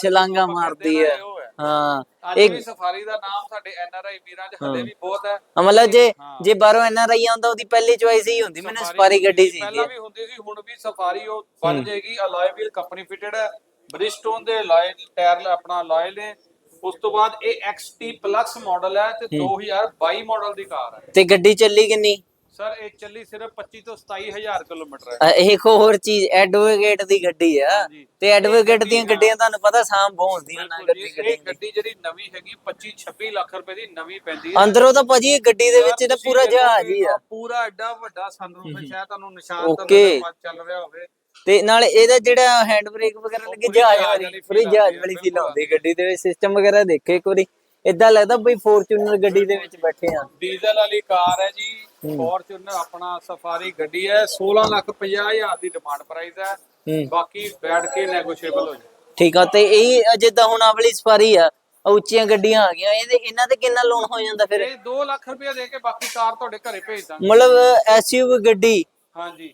A: ਛਲਾਂਗਾ ਮਾਰਦੀ
B: ਹੈ।
A: ਹੈ ਅੱਜ
B: ਇਹ
A: ਵੀ ਸਫਾਰੀ ਦਾ ਨਾਮ ਸਾਡੇ ਐਨਆਰਆਈ ਵੀਰਾਂ 'ਚ ਹਲੇ
B: ਹਾਂ।
A: ਵੀ ਬਹੁਤ ਹੈ।
B: ਮਤਲਬ ਜੇ
A: ਹਾਂ।
B: ਜੇ ਬਾਹਰੋਂ ਐਨਆਰਆਈ ਆਉਂਦਾ ਉਹਦੀ ਪਹਿਲੀ ਚੁਆਇਸ ਹੀ ਹੁੰਦੀ ਮੈਨੂੰ ਸਫਾਰੀ ਗੱਡੀ ਚਾਹੀਦੀ
A: ਪਹਿਲਾਂ
B: ਹੈ
A: ਵੀ ਹੁੰਦੀ ਸੀ ਹੁਣ ਵੀ ਸਫਾਰੀ ਉਹ ਬਣ ਜਾਏਗੀ ਅਲੋਏ ਵੀਲ ਕੰਪਨੀ ਫਿਟਡ ਹੈ ਬ੍ਰਿਸਟੋਨ ਦੇ ਅਲੋਏ ਟਾਇਰ ਆਪਣਾ ਅਲੋਏ ਨੇ ਉਸ ਤੋਂ ਬਾਅਦ ਇਹ XT ਪਲੱਸ ਮਾਡਲ ਹੈ ਤੇ 2022 ਮਾਡਲ ਦੀ ਕਾਰ ਹੈ।
B: ਤੇ ਗੱਡੀ ਚੱਲੀ ਕਿੰਨੀ?
A: ਸਰ ਇਹ ਚੱਲੀ ਸਿਰਫ 25 ਤੋਂ 27000 ਕਿਲੋਮੀਟਰ ਹੈ
B: ਅ, ਇਹ ਇੱਕ ਹੋਰ ਚੀਜ਼ ਐਡਵੋਕੇਟ ਦੀ ਗੱਡੀ ਆ
A: ਹਾਂਜੀ।
B: ਤੇ ਐਡਵੋਕੇਟ ਦੀਆਂ। ਗੱਡੀਆਂ ਤੁਹਾਨੂੰ ਪਤਾ ਸਾਮ ਹੁੰਦੀਆਂ ਨਾ
A: ਬਿਲਕੁਲ
B: ਗੱਡੀ
A: ਜੀ,
B: ਗੱਡੀ
A: ਇਹ ਗੱਡੀ ਜਿਹੜੀ ਨਵੀਂ ਹੈਗੀ 25 26 ਲੱਖ ਰੁਪਏ ਦੀ ਨਵੀਂ ਪੈਂਦੀ ਹੈ
B: ਅੰਦਰੋਂ ਤਾਂ ਭਾਜੀ ਇਹ ਗੱਡੀ ਦੇ ਵਿੱਚ ਤਾਂ
A: ਤੁਸੀਂ
B: ਪੂਰਾ ਜਹਾਜ਼ ਹੀ ਆ
A: ਪੂਰਾ ਐਡਾ ਵੱਡਾ ਸਨਰੂਫ ਹੈ ਸ਼ਾਇਦ ਤੁਹਾਨੂੰ ਨਿਸ਼ਾਨ ਤਾਂ
B: Okay।
A: ਨਜ਼ਰ ਚੱਲ ਰਿਹਾ ਹੋਵੇ
B: ਤੇ ਨਾਲ ਇਹਦਾ ਜਿਹੜਾ ਹੈਂਡ ਬ੍ਰੇਕ ਵਗੈਰਾ
A: ਉਹ
B: ਲੱਗੇ
A: ਪੂਰੀ
B: ਜਹਾਜ਼
A: ਜਹਾਜ਼
B: ਵਾਲੀ
A: ਵਾਲੀ
B: ਪੂਰੀ
A: feel
B: ਜਹਾਜ਼
A: ਆਉਂਦੀ
B: ਵਾਲੀ ਫੀਲ
A: ਬਿਲਕੁਲ
B: ਆਉਂਦੀ ਗੱਡੀ ਦੇ ਵਿੱਚ ਸਿਸਟਮ ਵਗੈਰਾ ਦੇਖੇ ਇੱਕ ਵਾਰੀ ਇਦਾਂ ਲੱਗਦਾ ਬਈ ਫੋਰਚੂਨਰ ਗੱਡੀ ਦੇ ਵਿੱਚ ਬੈਠੇ ਆ।
A: ਡੀਜ਼ਲ ਵਾਲੀ ਕਾਰ ਹੈ ਜੀ ਫੋਰਚੂਨਰ ਆਪਣਾ ਸਫਾਰੀ ਗੱਡੀ ਹੈ 16 ਲੱਖ 50 ਹਜ਼ਾਰ ਦੀ ਡਿਮਾਂਡ ਪ੍ਰਾਈਸ ਹੈ। ਬਾਕੀ ਬੈਠ ਕੇ ਨੈਗੋਸ਼ੀਏਬਲ ਹੋ ਜਾਏ
B: ਠੀਕ ਆ ਤੇ ਇਹ ਜਿੱਦਾਂ ਹੁਣ ਵਾਲੀ ਸਫਾਰੀ ਆ ਉੱਚੀਆਂ ਗੱਡੀਆਂ ਆ ਗਈਆਂ ਇਹਦੇ ਇਹਨਾਂ ਤੇ ਕਿੰਨਾ ਲੋਨ ਹੋ ਜਾਂਦਾ ਫਿਰ?
A: ਇਹ 2 ਲੱਖ ਰੁਪਏ ਦੇ ਕੇ ਬਾਕੀ ਕਾਰ ਤੁਹਾਡੇ ਘਰੇ ਭੇਜ ਦਾਂਗੇ।
B: ਮਤਲਬ ਐਸਯੂਵੀ ਗੱਡੀ
A: ਹਾਂਜੀ।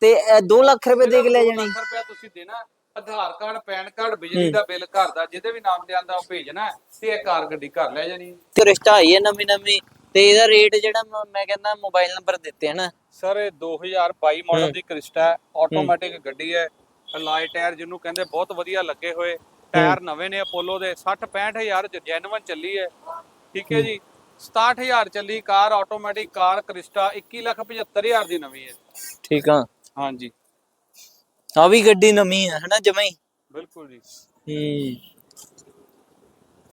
B: ਤੇ 2 ਲੱਖ ਰੁਪਏ ਦੇ ਕੇ ਲੈ ਜਾਣੀ।
A: ਲੱਖ ਰੁਪਏ ਤੁਸੀਂ ਦੇਣਾ ਆਧਾਰ ਕਾਰਡ ਪੈਨ ਕਾਰਡ ਬਿਜਲੀ ਦਾ ਬਿੱਲ ਘਰ ਦਾ ਜਿਹਦੇ ਵੀ ਨਾਮ ਤੇ ਆਂਦਾ ਉਹ ਭੇਜਣਾ ਤੇ ਇਹ ਕਾਰ ਗੱਡੀ ਘਰ ਲੈ ਜਾਣੀ।
B: ਤੇ ਰਿਸ਼ਤਾ ਹੈ ਨਵੀਂ ਨਵੀਂ ਤੇ ਇਹਦਾ ਰੇਟ ਜਿਹੜਾ ਮ- ਮੈਂ ਕਹਿੰਦਾ ਮੋਬਾਈਲ ਨੰਬਰ ਦਿੱਤੇ ਹਨ।
A: ਸਰ ਇਹ 2022 ਮਾਡਲ ਦੀ ਕ੍ਰਿਸਟਾ ਹੈ ਆਟੋਮੈਟਿਕ ਗੱਡੀ ਹੈ ਅਲਾਈ ਟਾਇਰ ਜਿਹਨੂੰ ਕਹਿੰਦੇ ਬਹੁਤ ਵਧੀਆ ਲੱਗੇ ਹੋਏ ਟਾਇਰ ਨਵੇਂ ਨੇ ਅਪੋਲੋ ਦੇ 60 65000 ਚ ਜੈਨੂਇਨ ਚੱਲੀ ਹੈ। ਠੀਕ ਹੈ ਜੀ 67000 ਚੱਲੀ ਕਾਰ ਆਟੋਮੈਟਿਕ ਕਾਰ ਕ੍ਰਿਸਟਾ 2175000 ਦੀ ਨਵੀਂ ਹੈ।
B: ਠੀਕ ਆ।
A: ਹਾਂਜੀ।
B: ਆ ਵੀ ਗੱਡੀ ਨਵੀਂ ਹੈ ਹਨਾ ਜਮਾਈ
A: ਬਿਲਕੁਲ ਜੀ।
B: ਹੂੰ।